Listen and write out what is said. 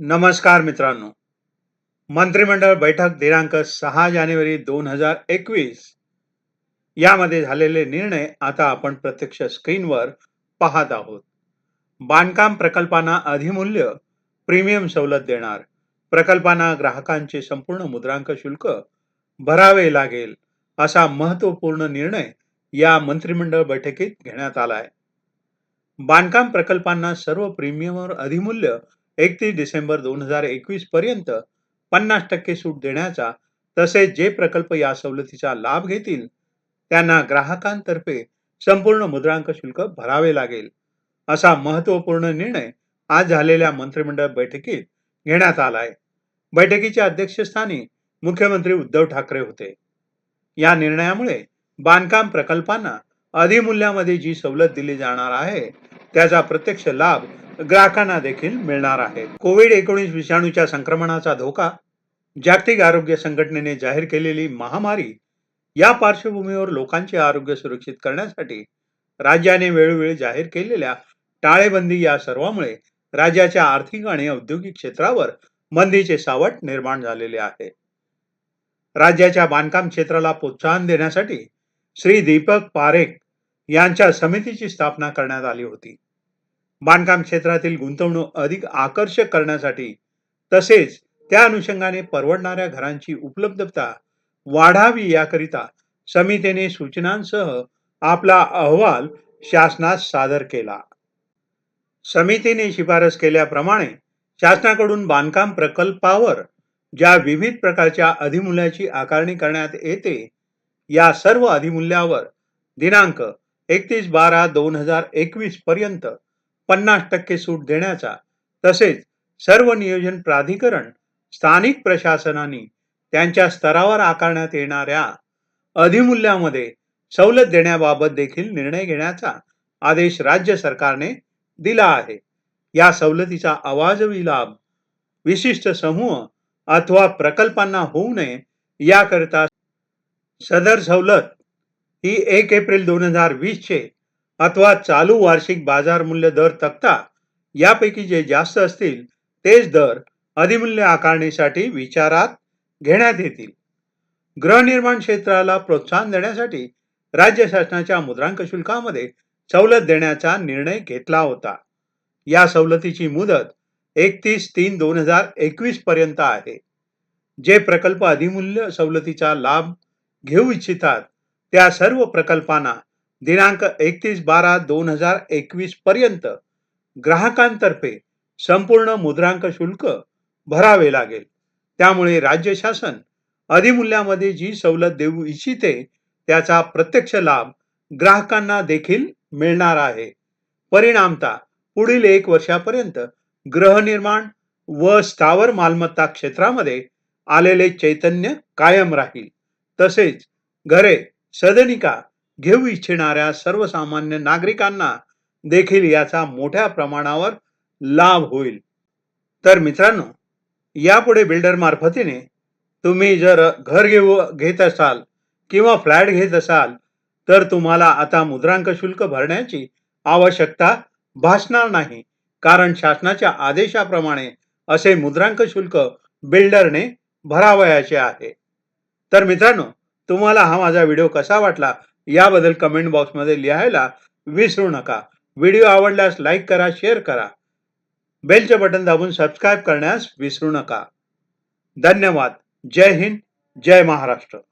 नमस्कार मित्रांनो. मंत्रिमंडळ बैठक दिनांक सहा जानेवारी दोन हजार एकवीस. यामध्ये झालेले निर्णय आता आपण प्रत्यक्ष स्क्रीनवर पाहत आहोत. बांधकाम प्रकल्पांना अधिमूल्य प्रीमियम सवलत देणार. प्रकल्पांना ग्राहकांचे संपूर्ण मुद्रांक शुल्क भरावे लागेल असा महत्त्वपूर्ण निर्णय या मंत्रिमंडळ बैठकीत घेण्यात आला आहे बांधकाम प्रकल्पांना सर्व प्रीमियमवर अधिमूल्य एकतीस डिसेंबर दोन हजार एकवीस पर्यंत पन्नास टक्के सूट देण्याचा तसेच जे प्रकल्प या सवलतीचा लाभ घेतील त्यांना ग्राहकांतर्फे संपूर्ण मुद्रांक शुल्क भरावे लागेल. असा महत्त्वपूर्ण निर्णय आज झालेल्या मंत्रिमंडळ बैठकीत घेण्यात आला आहे बैठकीच्या अध्यक्षस्थानी मुख्यमंत्री उद्धव ठाकरे होते. या निर्णयामुळे बांधकाम प्रकल्पांना अधिमूल्यामध्ये जी सवलत दिली जाणार आहे त्याचा प्रत्यक्ष लाभ ग्राहकांना देखील मिळणार आहे. कोविड एकोणीस विषाणूच्या संक्रमणाचा धोका जागतिक आरोग्य संघटनेने जाहीर केलेली महामारी या पार्श्वभूमीवर लोकांचे आरोग्य सुरक्षित करण्यासाठी राज्याने वेळोवेळी जाहीर केलेल्या टाळेबंदी या सर्वामुळे राज्याच्या आर्थिक आणि औद्योगिक क्षेत्रावर मंदीचे सावट निर्माण झालेले आहे. राज्याच्या बांधकाम क्षेत्राला प्रोत्साहन देण्यासाठी श्री दीपक पारेख यांच्या समितीची स्थापना करण्यात आली होती. बांधकाम क्षेत्रातील गुंतवणूक अधिक आकर्षक करण्यासाठी तसेच त्या अनुषंगाने परवडणाऱ्या घरांची उपलब्धता वाढावी याकरिता समितीने सूचनांसह आपला अहवाल शासनास सादर केला. समितीने शिफारस केल्याप्रमाणे शासनाकडून बांधकाम प्रकल्पावर ज्या विविध प्रकारच्या अधिमूल्याची आकारणी करण्यात येते या सर्व अधिमूल्यावर दिनांक एकतीस बारा दोन हजार एकवीस पर्यंत पन्नास टक्के सूट देण्याचा तसेच सर्व नियोजन प्राधिकरण स्थानिक प्रशासनाने त्यांच्या स्तरावर आकारण्यात येणाऱ्या अधिमूल्यामध्ये सवलत देण्याबाबत देखील निर्णय घेण्याचा आदेश राज्य सरकारने दिला आहे. या सवलतीचा अवाजवी लाभ विशिष्ट समूह अथवा प्रकल्पांना होऊ नये याकरिता सदर सवलत ही एक एप्रिल दोन हजार वीस चे अथवा चालू वार्षिक बाजार मूल्य दर तक्ता यापैकी जे जास्त असतील तेच दर अधिमूल्य आकारणीसाठी विचारात घेण्यात येतील. गृहनिर्माण क्षेत्राला प्रोत्साहन देण्यासाठी राज्य शासनाच्या मुद्रांक शुल्कामध्ये सवलत देण्याचा निर्णय घेतला होता. या सवलतीची मुदत एकतीस तीन दोन हजार एकवीस पर्यंत आहे. जे प्रकल्प अधिमूल्य सवलतीचा लाभ घेऊ इच्छितात त्या सर्व प्रकल्पांना दिनांक एकतीस बारा दोन हजार एकवीस पर्यंत ग्राहकांतर्फे संपूर्ण मुद्रांक शुल्क भरावे लागेल. त्यामुळे राज्य शासन अधिमूल्यामध्ये जी सवलत देऊ इच्छिते त्याचा प्रत्यक्ष लाभ ग्राहकांना देखील मिळणार आहे. परिणामता पुढील एक वर्षापर्यंत गृहनिर्माण व स्थावर मालमत्ता क्षेत्रामध्ये आलेले चैतन्य कायम राहील. तसेच घरे सदनिका घेऊ इच्छिणाऱ्या सर्वसामान्य नागरिकांना देखील याचा मोठ्या प्रमाणावर लाभ होईल. तर मित्रांनो यापुढे बिल्डर मार्फतीने तुम्ही जर घर घेऊ घेत असाल किंवा फ्लॅट घेत असाल तर तुम्हाला आता मुद्रांक शुल्क भरण्याची आवश्यकता भासणार नाही. कारण शासनाच्या आदेशाप्रमाणे असे मुद्रांक शुल्क बिल्डरने भरावयाचे आहे. तर मित्रांनो तुम्हाला हा माझा व्हिडिओ कसा वाटला? याबद्दल कमेंट बॉक्समध्ये लिहायला विसरू नका. व्हिडिओ आवडल्यास लाईक करा शेअर करा. बेलचे बटन दाबून सबस्क्राईब करण्यास विसरू नका. धन्यवाद. जय हिंद जय महाराष्ट्र.